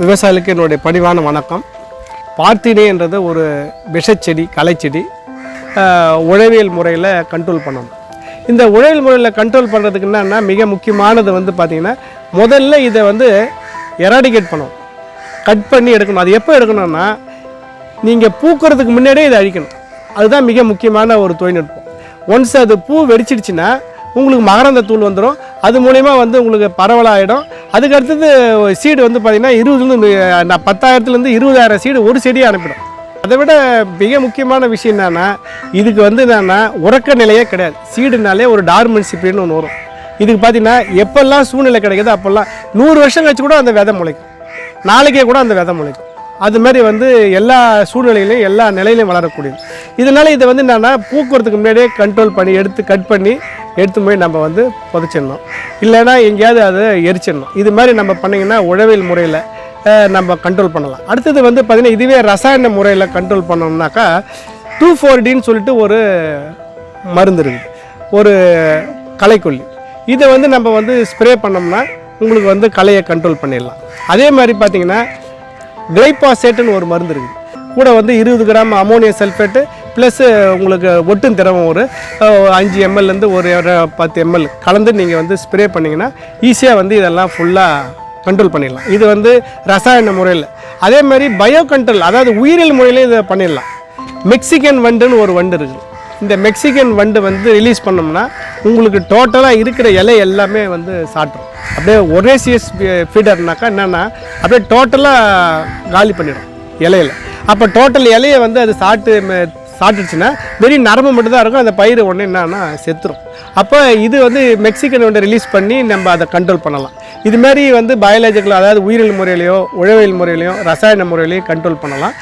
விவசாயிகளுக்கு என்னுடைய பணிவான வணக்கம். பார்த்தினே என்றது ஒரு விஷச்செடி களைச்செடி உழவியல் முறையில் கண்ட்ரோல் பண்ணணும். இந்த உழவியல் முறையில் கண்ட்ரோல் பண்ணுறதுக்கு என்னென்னா மிக முக்கியமானது வந்து பார்த்திங்கன்னா முதல்ல இதை வந்து எராடிகேட் பண்ணணும். கட் பண்ணி எடுக்கணும். அது எப்போ எடுக்கணும்னா நீங்கள் பூக்கிறதுக்கு முன்னாடியே இதை அழிக்கணும். அதுதான் மிக முக்கியமான ஒரு தொழில்நுட்பம். ஒன்ஸ் அது பூ வெடிச்சிடுச்சுன்னா உங்களுக்கு மகரந்த தூள் வந்துடும் அது மூலயமா வந்து உங்களுக்கு பரவலாகிடும் அதுக்கு அடுத்தது சீடு வந்து பார்த்திங்கன்னா இருபதுலேருந்து நான் பத்தாயிரத்துலேருந்து இருபதாயிரம் சீடு ஒரு செடியை அனுப்பிடும். அதை விட மிக முக்கியமான விஷயம் என்னென்னா இதுக்கு வந்து என்னென்னா உறக்க நிலையே கிடையாது. சீடுனாலே ஒரு டார்மென்சி ஒன்று வரும். இதுக்கு பார்த்தீங்கன்னா எப்பெல்லாம் சூழ்நிலை கிடைக்குதோ அப்போல்லாம் நூறு வருஷம் கழிச்சு கூட அந்த விதை முளைக்கும். நாளைக்கே கூட அந்த விதை முளைக்கும். அது மாதிரி வந்து எல்லா சூழ்நிலையிலையும் எல்லா நிலையிலையும் வளரக்கூடியது. இதனால் இதை வந்து என்னென்னா பூக்குறதுக்கு முன்னாடியே கண்ட்ரோல் பண்ணி எடுத்து கட் பண்ணி எடுத்து போய் நம்ம வந்து புதைச்சிடணும். இல்லைன்னா எங்கேயாவது அதை எரிச்சிடணும். இது மாதிரி நம்ம பண்ணிங்கன்னா உழவியல் முறையில் நம்ம கண்ட்ரோல் பண்ணலாம். அடுத்தது வந்து பார்த்திங்கன்னா இதுவே ரசாயன முறையில் கண்ட்ரோல் பண்ணோம்னாக்கா டூ ஃபோர் டின்னு சொல்லிட்டு ஒரு மருந்து இருக்குது ஒரு களைக்கொல்லி. இதை வந்து நம்ம வந்து ஸ்ப்ரே பண்ணோம்னா உங்களுக்கு வந்து களையை கண்ட்ரோல் பண்ணிடலாம். அதே மாதிரி பார்த்தீங்கன்னா கிளைபாசேட்டுன்னு ஒரு மருந்து இருக்குது கூட வந்து இருபது கிராம் அமோனியா சல்ஃபேட்டு ப்ளஸ்ஸு உங்களுக்கு ஒட்டும் திரவம் ஒரு அஞ்சு எம்எல்லேருந்து ஒரு ஒரு பத்து எம்எல் கலந்து நீங்கள் வந்து ஸ்ப்ரே பண்ணிங்கன்னா ஈஸியாக வந்து இதெல்லாம் ஃபுல்லாக கண்ட்ரோல் பண்ணிடலாம். இது வந்து ரசாயன முறையில். அதே மாதிரி பயோ கண்ட்ரோல் அதாவது உயிரியல் முறையிலையும் இதை பண்ணிடலாம். மெக்சிகன் வண்டுன்னு ஒரு வண்டு இருக்குது இந்த மெக்சிகன் வண்டு வந்து ரிலீஸ் பண்ணோம்னா உங்களுக்கு டோட்டலாக இருக்கிற இலை எல்லாமே வந்து சாட்டும் அப்படியே ஒரேசியஸ் ஃபீடர்னாக்கா என்னென்னா அப்படியே டோட்டலாக காலி பண்ணிடும் இலையில. அப்போ டோட்டல் இலையை வந்து அது சாட்டு சாப்பிட்டுச்சுன்னா வெறும் நரம்பு மட்டும்தான் இருக்கும் அந்த பயிர் ஒன்று என்னன்னா செத்துரும். அப்போ இது வந்து மெக்சிகன் ஒன்று ரிலீஸ் பண்ணி நம்ம அதை கண்ட்ரோல் பண்ணலாம். இது மாதிரி வந்து பயாலஜிக்கல் அதாவது உயிரியல் முறையிலையோ உழவியல் முறையிலையோ ரசாயன முறையிலையும் கண்ட்ரோல் பண்ணலாம்.